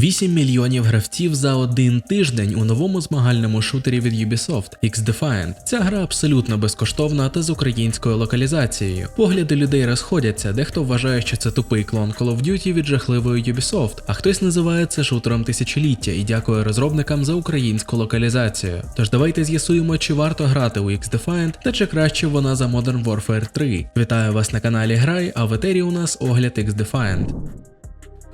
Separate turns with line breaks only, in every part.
8 мільйонів гравців за один тиждень у новому змагальному шутері від Ubisoft X-Defiant. Ця гра абсолютно безкоштовна та з українською локалізацією. Погляди людей розходяться, дехто вважає, що це тупий клон Call of Duty від жахливої Ubisoft, а хтось називає це шутером тисячоліття і дякує розробникам за українську локалізацію. Тож давайте з'ясуємо, чи варто грати у X-Defiant та чи краще вона за Modern Warfare 3. Вітаю вас на каналі Грай, а в етері у нас огляд X-Defiant.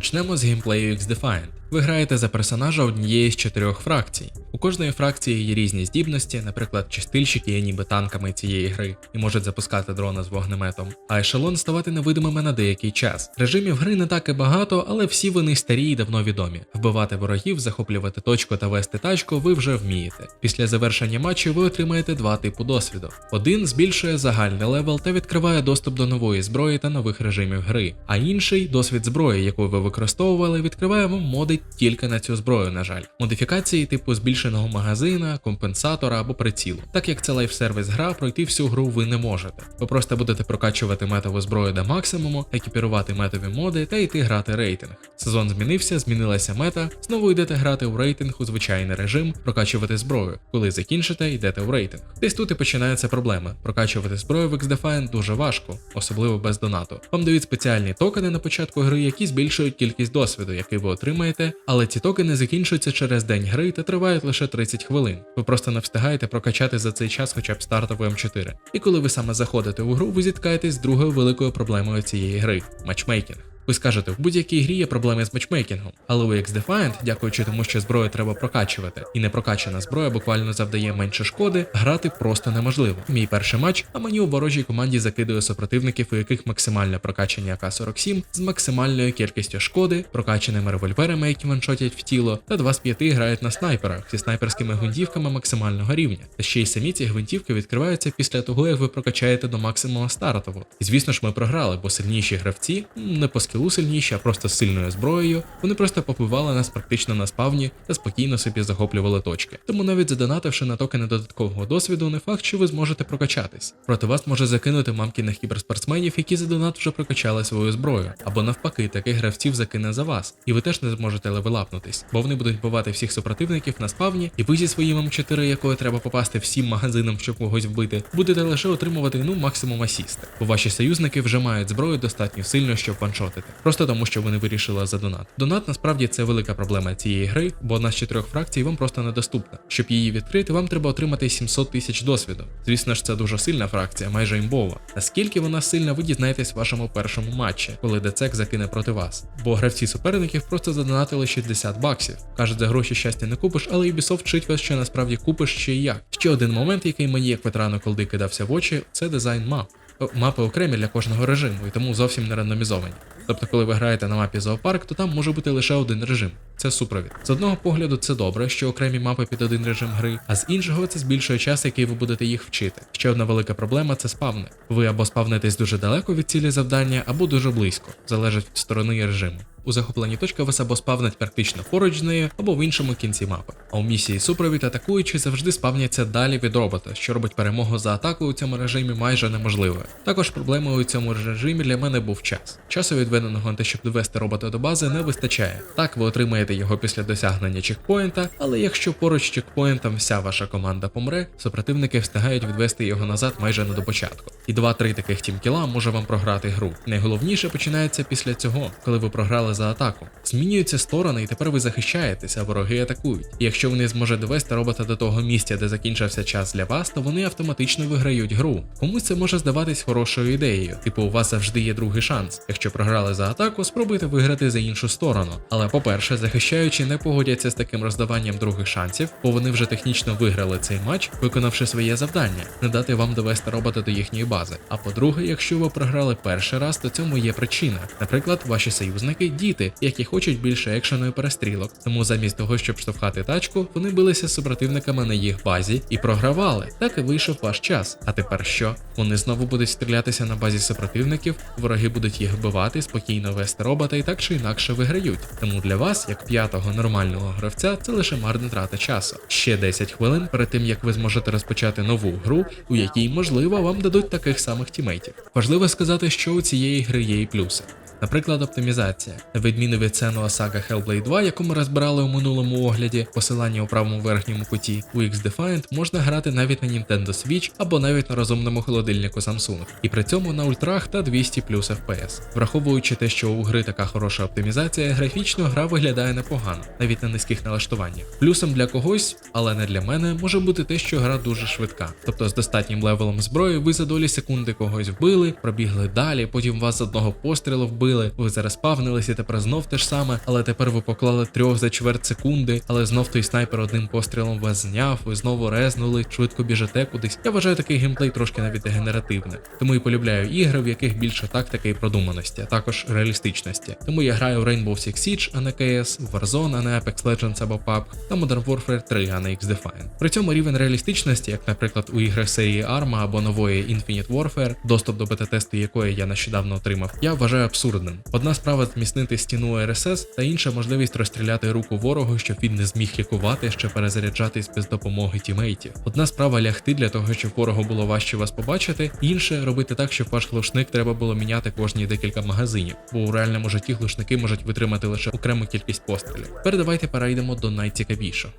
Почнемо з геймплею X-Defiant. Ви граєте за персонажа однієї з чотирьох фракцій. У кожної фракції є різні здібності, наприклад, чистильщики є ніби танками цієї гри і можуть запускати дрона з вогнеметом, а ешелон ставати невидимими на деякий час. Режимів гри не так і багато, але всі вони старі і давно відомі. Вбивати ворогів, захоплювати точку та вести тачку ви вже вмієте. Після завершення матчу ви отримаєте два типу досвіду. Один збільшує загальний левел та відкриває доступ до нової зброї та нових режимів гри, а інший досвід зброї, яку ви використовували, відкриває вам моди тільки на цю зброю, на жаль. Модифікації типу збільшеного магазина, компенсатора або прицілу. Так як це лайфсервіс гра, пройти всю гру ви не можете. Ви просто будете прокачувати метову зброю до максимуму, екіпірувати метові моди та йти грати рейтинг. Сезон змінився, змінилася мета. Знову йдете грати у рейтинг у звичайний режим, прокачувати зброю. Коли закінчите, йдете у рейтинг. Десь тут і починаються проблеми. Прокачувати зброю в X-Defiant дуже важко, особливо без донату. Вам дають спеціальні токени на початку гри, які збільшують кількість досвіду, який ви отримаєте, але ці токени закінчуються через день гри та тривають лише 30 хвилин. Ви просто не встигаєте прокачати за цей час хоча б стартову М4. І коли ви саме заходите у гру, ви зіткаєтесь з другою великою проблемою цієї гри матчмейкінг. Ви скажете, в будь-якій грі є проблеми з матчмейкінгом, але у X-Defiant, дякуючи тому, що зброю треба прокачувати, і непрокачана зброя буквально завдає менше шкоди, грати просто неможливо. Мій перший матч, а мені у ворожій команді закидує супротивників, у яких максимальне прокачання АК-47 з максимальною кількістю шкоди, прокачаними револьверами, які ваншотять в тіло, та 2 з 5 грають на снайперах зі снайперськими гвинтівками максимального рівня. Та ще й самі ці гвинтівки відкриваються після того, як ви прокачаєте до максимуму стартового. І звісно ж, ми програли, бо сильніші гравці не по скілу сильніші, а просто з сильною зброєю, вони просто попивали нас практично на спавні та спокійно собі захоплювали точки. Тому навіть задонативши на токени додаткового досвіду, не факт, що ви зможете прокачатись. Проти вас може закинути мамкіних кіберспортсменів, які за донат вже прокачали свою зброю, або навпаки, таких гравців закине за вас, і ви теж не зможете левелапнутись, бо вони будуть вбивати всіх супротивників на спавні, і ви зі своїм М4, якою треба попасти всім магазинам, щоб когось вбити, будете лише отримувати ну максимум асісти, бо ваші союзники вже мають зброю достатньо сильно, щоб ваншотити. Просто тому, що вони вирішили за донат. Донат насправді це велика проблема цієї гри, бо одна з чотирьох фракцій вам просто недоступна. Щоб її відкрити, вам треба отримати 700 тисяч досвіду. Звісно ж, це дуже сильна фракція, майже імбова. Наскільки вона сильна, ви дізнаєтесь в вашому першому матчі, коли Децек закине проти вас. Бо гравці суперників просто задонатили 60 баксів. Кажуть, за гроші щастя не купиш, але Ubisoft вчить вас, що насправді купиш ще й як. Ще один момент, який мені як ветерану колди кидався в очі, це дизайн мап. О, Мапи окремі для кожного режиму і тому зовсім не рандомізовані. Тобто, коли ви граєте на мапі зоопарк, то там може бути лише один режим це супровід. З одного погляду, це добре, що окремі мапи під один режим гри, а з іншого це збільшує час, який ви будете їх вчити. Ще одна велика проблема це спавни. Ви або спавнитесь дуже далеко від цілі завдання, або дуже близько, залежить від сторони режиму. У захопленій точці вас або спавнять практично поруч з нею, або в іншому кінці мапи. А у місії супровід атакуючі завжди спавняться далі від робота, що робить перемогу за атакою у цьому режимі майже неможливою. Також проблемою у цьому режимі для мене був час. Часу відведеного на те, щоб довести робота до бази, не вистачає. Так, ви отримаєте його після досягнення чекпоінта, але якщо поруч з чекпоінтом вся ваша команда помре, супротивники встигають відвести його назад майже не до початку. І 2-3 таких тімкіла може вам програти гру. Найголовніше починається після цього, коли ви програли за атаку. Змінюються сторони, і тепер ви захищаєтесь, а вороги атакують. І якщо вони зможуть довести робота до того місця, де закінчився час для вас, то вони автоматично виграють гру. Комусь це може здаватись хорошою ідеєю. Типу, у вас завжди є другий шанс. Якщо програли за атаку, спробуйте виграти за іншу сторону. Але по-перше, захищаючи не погодяться з таким роздаванням других шансів, бо вони вже технічно виграли цей матч, виконавши своє завдання, не дати вам довести робота до їхньої бази. А по-друге, якщо ви програли перший раз, то цьому є причина. Наприклад, ваші союзники діти, які хочуть більше екшену і перестрілок. Тому замість того, щоб штовхати тачку, вони билися з супротивниками на їх базі і програвали. Так і вийшов ваш час. А тепер що? Вони знову будуть стрілятися на базі супротивників, вороги будуть їх вбивати, спокійно вести робота і так чи інакше виграють. Тому для вас, як п'ятого нормального гравця, це лише марна трата часу. Ще 10 хвилин перед тим як ви зможете розпочати нову гру, у якій можливо вам дадуть таких самих тімейтів. Важливо сказати, що у цієї гри є і плюси. Наприклад, оптимізація. На відміну від Senua Saga Hellblade 2, яку ми розбирали у минулому огляді, посилання у правому верхньому куті, у X-Defiant можна грати навіть на Nintendo Switch або навіть на розумному холодильнику Samsung, і при цьому на ультрах та 200 плюс FPS. Враховуючи те, що у гри така хороша оптимізація, графічно гра виглядає непогано, навіть на низьких налаштуваннях. Плюсом для когось, але не для мене, може бути те, що гра дуже швидка. Тобто з достатнім левелом зброї ви за долі секунди когось вбили, пробігли далі, потім вас з одного пострілу вбили, ви зараз павнилися, тепер знов те ж саме, але тепер ви поклали трьох за чверть секунди, але знов той снайпер одним пострілом вас зняв, ви знову резнули, швидко біжите кудись. Я вважаю такий геймплей трошки навіть дегенеративним. Тому і полюбляю ігри, в яких більше тактики і продуманості, а також реалістичності. Тому я граю в Rainbow Six Siege, а не CS, Warzone, а не Apex Legends або PUBG, та Modern Warfare 3, а не X-Defiant. При цьому рівень реалістичності, як, наприклад, у іграх серії Arma або нової Infinite Warfare, доступ до бета-тесту якої я нещодавно отримав, я вважаю абсурдним. Одна справа зміцнити стіну RSS, та інша можливість розстріляти руку ворогу, щоб він не зміг лікувати, ще перезаряджатись без допомоги тімейтів. Одна справа лягти для того, щоб ворогу було важче вас побачити, інше робити так, щоб ваш глушник треба було міняти кожні декілька магазинів, бо у реальному житті глушники можуть витримати лише окрему кількість пострілів. Тепер давайте перейдемо до найцікавішого.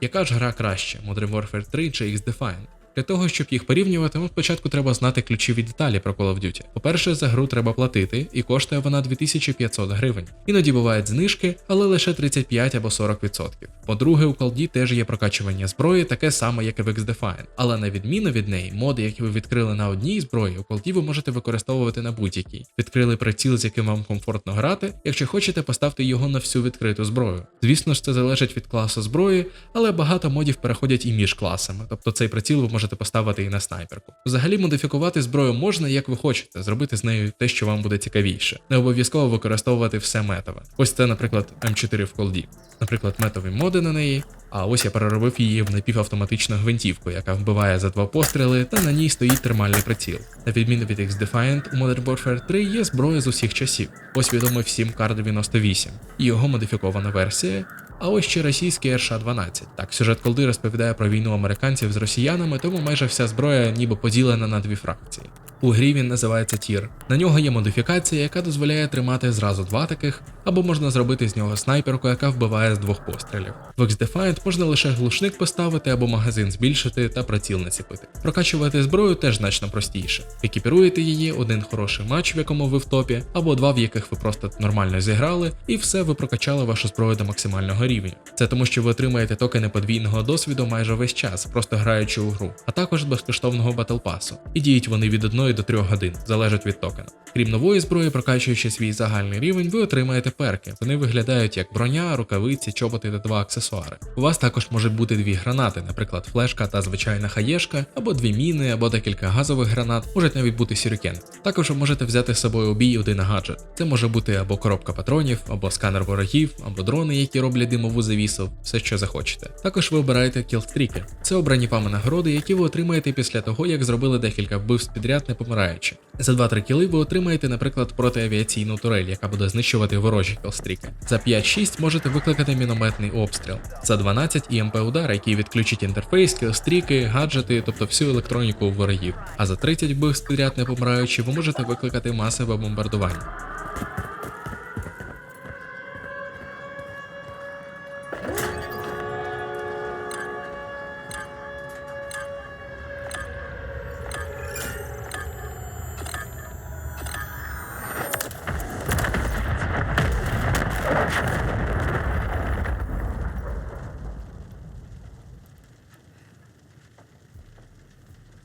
Яка ж гра краще Modern Warfare 3 чи X-Defiant? Для того, щоб їх порівнювати, вам спочатку треба знати ключові деталі про Call of Duty. По-перше, за гру треба платити, і коштує вона 2500 гривень. Іноді бувають знижки, але лише 35 або 40%. По-друге, у колді теж є прокачування зброї, таке саме, як і в X-Defiant. Але на відміну від неї, моди, які ви відкрили на одній зброї, у колді ви можете використовувати на будь-якій. Відкрили приціл, з яким вам комфортно грати. Якщо хочете, поставте його на всю відкриту зброю. Звісно ж, це залежить від класу зброї, але багато модів переходять і між класами, тобто цей приціл ви можете поставити і на снайперку. Взагалі модифікувати зброю можна, як ви хочете, зробити з нею те, що вам буде цікавіше. Не обов'язково використовувати все метове. Ось це, наприклад, М4 в колді. Наприклад, метові моди на неї. А ось я переробив її в напівавтоматичну гвинтівку, яка вбиває за два постріли, та на ній стоїть термальний приціл. На відміну від X-Defiant, у Modern Warfare 3 є зброя з усіх часів. Ось відомий всім Кар 98 і його модифікована версія. А ось ще російський РШ-12. Так, сюжет колди розповідає про війну американців з росіянами, тому майже вся зброя ніби поділена на дві фракції. У грі він називається тір. На нього є модифікація, яка дозволяє тримати зразу два таких, або можна зробити з нього снайперку, яка вбиває з двох пострілів. В X-Defiant можна лише глушник поставити або магазин збільшити та приціл націпити. Прокачувати зброю теж значно простіше. Екіпіруєте її, один хороший матч, в якому ви в топі, або два, в яких ви просто нормально зіграли, і все ви прокачали вашу зброю до максимального рівня. Це тому, що ви отримаєте токени подвійного досвіду майже весь час, просто граючи у гру, а також безкоштовного батл пасу. І діють вони від 1 до 3 годин, залежить від токена. Крім нової зброї, прокачуючи свій загальний рівень, ви отримаєте перки. Вони виглядають як броня, рукавиці, чоботи та два аксесуари. У вас також можуть бути дві гранати, наприклад, флешка та звичайна хаєшка, або дві міни, або декілька газових гранат, можуть навіть бути сюрікен. Також ви можете взяти з собою у один гаджет. Це може бути або коробка патронів, або сканер ворогів, або дрони, які роблять димову завісу, все що захочете. Також ви обираєте кілстріки. Це обрані вами нагороди, які ви отримаєте після того, як зробили декілька вбивств підряд, не помираючи. За 2-3 кіли ви отримаєте, наприклад, протиавіаційну турель, яка буде знищувати ворожі кілстріки. За 5-6 можете викликати мінометний обстріл. За 12 імп удар, який відключить інтерфейс, кілстріки, гаджети, тобто всю електроніку ворогів. А за 30 вбивств підряд не помираючи, ви можете викликати масове бомбардування.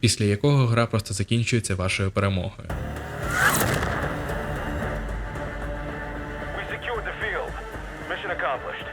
Після якого гра просто закінчується вашою перемогою.
We secured the field. Mission accomplished.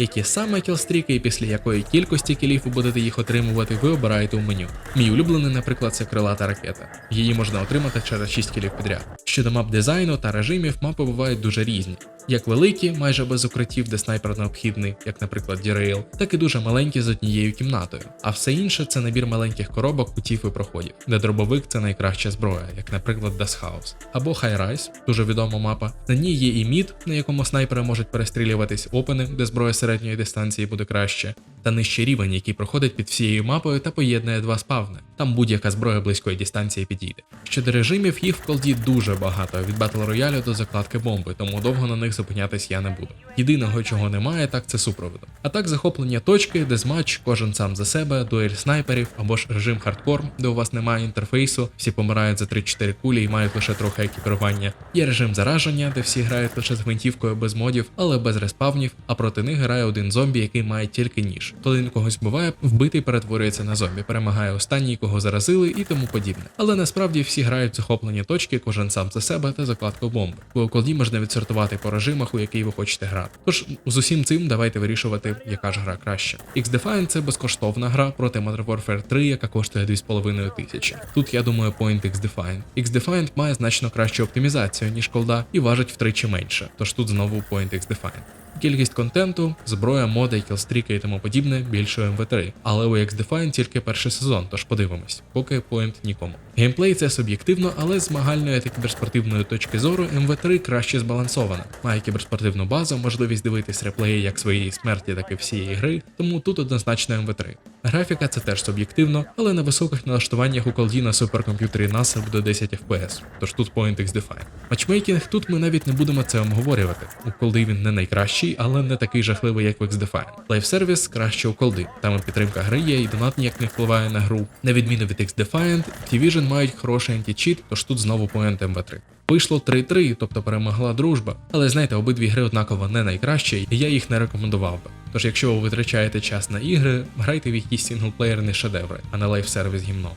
Які саме кілстріки і після якої кількості кілів ви будете їх отримувати, ви обираєте у меню. Мій улюблений, наприклад, це крилата ракета. Її можна отримати через 6 кілів підряд. Щодо мап дизайну та режимів, мапи бувають дуже різні. Як великі, майже без укриттів, де снайпер необхідний, як, наприклад, Derail, так і дуже маленькі з однією кімнатою. А все інше це набір маленьких коробок, кутів і проходів, де дробовик це найкраща зброя, як, наприклад, House. Або High Rise, дуже відома мапа. На ній є і мід, на якому снайпери можуть перестрілюватись, опени, де зброя середньої середньої дистанції буде краще, та нижчий рівень, який проходить під всією мапою та поєднує два спавни. Там будь-яка зброя близької дистанції підійде. Щодо режимів, їх в колді дуже багато, від Battle роялю до закладки бомби, тому довго на них зупинятись я не буду. Єдиного, чого немає, так це супроводу. А так захоплення точки, дезматч, кожен сам за себе, дуель снайперів або ж режим хардкор, де у вас немає інтерфейсу, всі помирають за 3-4 кулі і мають лише трохи екіпірування. Є режим зараження, де всі грають лише з гвинтівкою без модів, але без респавнів, а проти них грає один зомбі, який має тільки ніж. Коли він когось вбиває, вбитий перетворюється на зомбі, перемагає останній, кого заразили, і тому подібне. Але насправді всі грають захоплені точки, кожен сам за себе та закладку бомби. Бо у колді можна відсортувати по режимах, у який ви хочете грати. Тож з усім цим давайте вирішувати, яка ж гра краще. X-Defiant – це безкоштовна гра проти Modern Warfare 3, яка коштує 2,5 тисячі. Тут я думаю Point X-Defiant. X-Defiant має значно кращу оптимізацію, ніж колда, і важить втричі менше. Тож тут знову Point X-Defiant. Кількість контенту, зброя, моди, кілстріки і тому подібне більше МВ3. Але у X-Defiant тільки перший сезон, тож подивимось, поки Point нікому. Геймплей це суб'єктивно, але змагальної та кіберспортивної точки зору МВ3 краще збалансована. Має кіберспортивну базу, можливість дивитись реплеї як своєї смерті, так і всієї гри, тому тут однозначно МВ3. Графіка це теж суб'єктивно, але на високих налаштуваннях у колді на суперкомп'ютері NASA буде 10 FPS, тож тут Point X-Defiant. Матчмейкінг тут ми навіть не будемо це обговорювати. У колди він не найкращий, але не такий жахливий, як в X-Defiant. Лайфсервіс краще у колди. Там підтримка гри є, і донат ніяк не впливає на гру. На відміну від X-Defiant, Activision мають хороший античіт, тож тут знову Point MV3. Вийшло 3-3, тобто перемогла дружба. Але знаєте, обидві гри однаково не найкращі, і я їх не рекомендував би. Тож, якщо ви витрачаєте час на ігри, грайте в якісь сінглплеєрні шедеври, а не лайфсервіс гімно.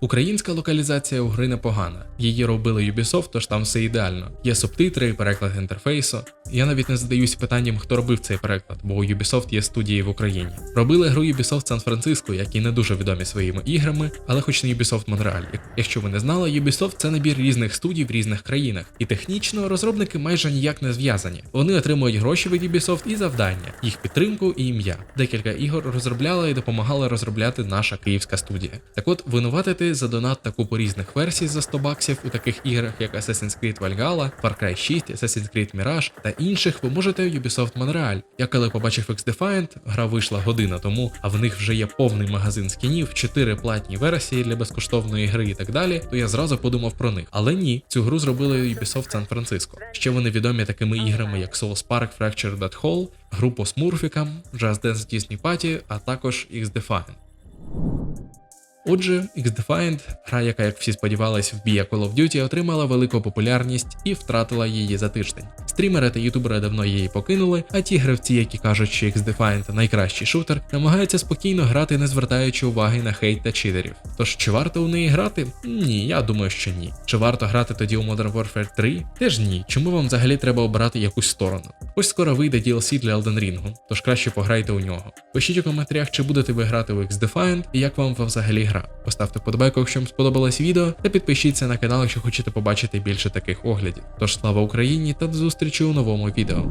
Українська локалізація у гри непогана. Її робили Ubisoft, тож там все ідеально. Є субтитри, переклад інтерфейсу. Я навіть не задаюсь питанням, хто робив цей переклад, бо у Ubisoft є студії в Україні. Робили гру Ubisoft Сан-Франциско, які не дуже відомі своїми іграми, але хоч не Ubisoft Монреаль. Якщо ви не знали, Ubisoft це набір різних студій в різних країнах, і технічно розробники майже ніяк не зв'язані. Вони отримують гроші від Ubisoft і завдання, їх підтримку і ім'я. Декілька ігор розробляла і допомагала розробляти наша київська студія. Так от винуватити за донат та купу різних версій за 100 баксів у таких іграх, як Assassin's Creed Valhalla, Far Cry 6, Assassin's Creed Mirage та інших, ви можете Ubisoft Montreal. Я коли побачив X-Defiant, гра вийшла година тому, а в них вже є повний магазин скінів, 4 платні версії для безкоштовної гри і так далі, то я зразу подумав про них. Але ні, цю гру зробили Ubisoft Francisco. Ще вони відомі такими іграми, як Souls Park Fractured That Hole, гру по смурфікам, Just Dance Disney Party, а також X-Defiant. Отже, X-Defiant, гра, яка, як всі сподівались, вб'є Call of Duty, отримала велику популярність і втратила її за тиждень. Стрімери та ютубери давно її покинули, а ті гравці, які кажуть, що X-Defiant найкращий шутер, намагаються спокійно грати, не звертаючи уваги на хейт та читерів. Тож чи варто у неї грати? Ні, я думаю, що ні. Чи варто грати тоді у Modern Warfare 3? Теж ні. Чому вам взагалі треба обирати якусь сторону? Ось скоро вийде DLC для Elden Ring, тож краще пограйте у нього. Пишіть у коментарях, чи будете ви грати у X-Defiant і як вам взагалі гра. Поставте вподобайку, якщо вам сподобалось відео, та підпишіться на канал, якщо хочете побачити більше таких оглядів. Тож слава Україні та до зустрічі у новому відео.